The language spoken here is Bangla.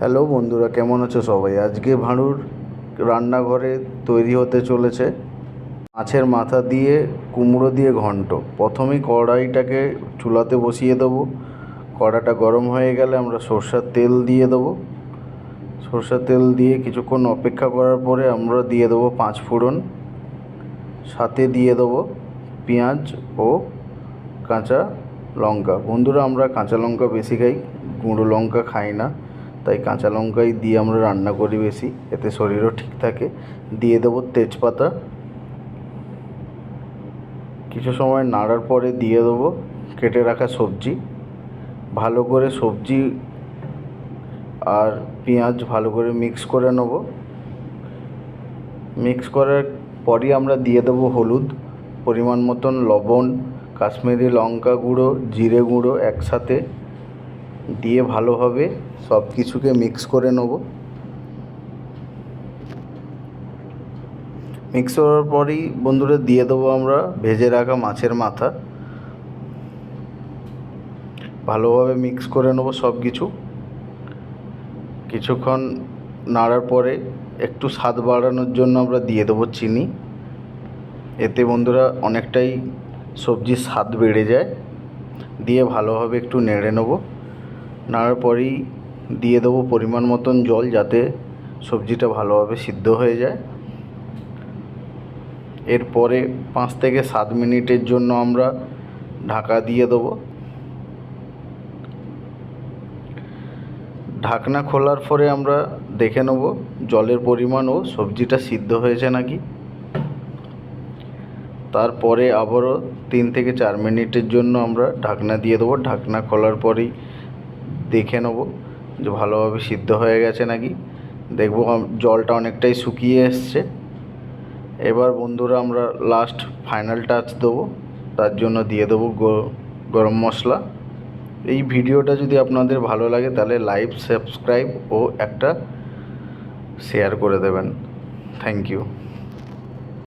হ্যালো বন্ধুরা, কেমন আছো সবাই? আজকে ভাঁড়ুর রান্নাঘরে তৈরি হতে চলেছে মাছের মাথা দিয়ে কুমড়ো দিয়ে ঘন্ট। প্রথমেই কড়াইটাকে চুলাতে বসিয়ে দেবো। কড়াটা গরম হয়ে গেলে আমরা সর্ষের তেল দিয়ে দেবো। সর্ষের তেল দিয়ে কিছুক্ষণ অপেক্ষা করার পরে আমরা দিয়ে দেবো পাঁচ ফোড়ন। সাথে দিয়ে দেবো পেঁয়াজ ও কাঁচা লঙ্কা। বন্ধুরা, আমরা কাঁচা লঙ্কা বেশি খাই, গুঁড়ো লঙ্কা খাই না। তাই কাঁচা লঙ্কাই দিয়ে আমরা রান্না করি বেশি, এতে শরীরও ঠিক থাকে। দিয়ে দেবো তেজপাতা। কিছু সময় নাড়ার পরে দিয়ে দেবো কেটে রাখা সবজি। ভালো করে সবজি আর পেঁয়াজ ভালো করে মিক্স করে নেব। মিক্স করার পরই আমরা দিয়ে দেবো হলুদ, পরিমাণ মতন লবণ, কাশ্মীরি লঙ্কা গুঁড়ো, জিরে গুঁড়ো একসাথে। দিয়ে ভালোভাবে সব কিছুকে মিক্স করে নেব। মিক্স করার পরই বন্ধুরা দিয়ে দেবো আমরা ভেজে রাখা মাছের মাথা। ভালোভাবে মিক্স করে নেব সব কিছু। কিছুক্ষণ নাড়ার পরে একটু স্বাদ বাড়ানোর জন্য আমরা দিয়ে দেবো চিনি। এতে বন্ধুরা অনেকটাই সবজির স্বাদ বেড়ে যায়। দিয়ে ভালোভাবে একটু নেড়ে নেব। নাড়ার পরেই দিয়ে দেবো পরিমাণ মতন জল যাতে সবজিটা ভালোভাবে সিদ্ধ হয়ে যায়। এরপরে পাঁচ থেকে সাত মিনিটের জন্য আমরা ঢাকা দিয়ে দেবো। ঢাকনা খোলার পরে আমরা দেখে নেব জলের পরিমাণ ও সবজিটা সিদ্ধ হয়েছে নাকি। তারপরে আবারও তিন থেকে চার মিনিটের জন্য আমরা ঢাকনা দিয়ে দেবো। ঢাকনা খোলার পরেই দেখে নেব যে ভালোভাবে সিদ্ধ হয়ে গেছে নাকি। দেখব জলটা অনেকটাই শুকিয়ে এসছে। এবার বন্ধুরা আমরা লাস্ট ফাইনাল টাচ দেবো। তার জন্য দিয়ে দেবো গরম মশলা। এই ভিডিওটা যদি আপনাদের ভালো লাগে তাহলে লাইভ সাবস্ক্রাইব ও একটা শেয়ার করে দেবেন। Thank you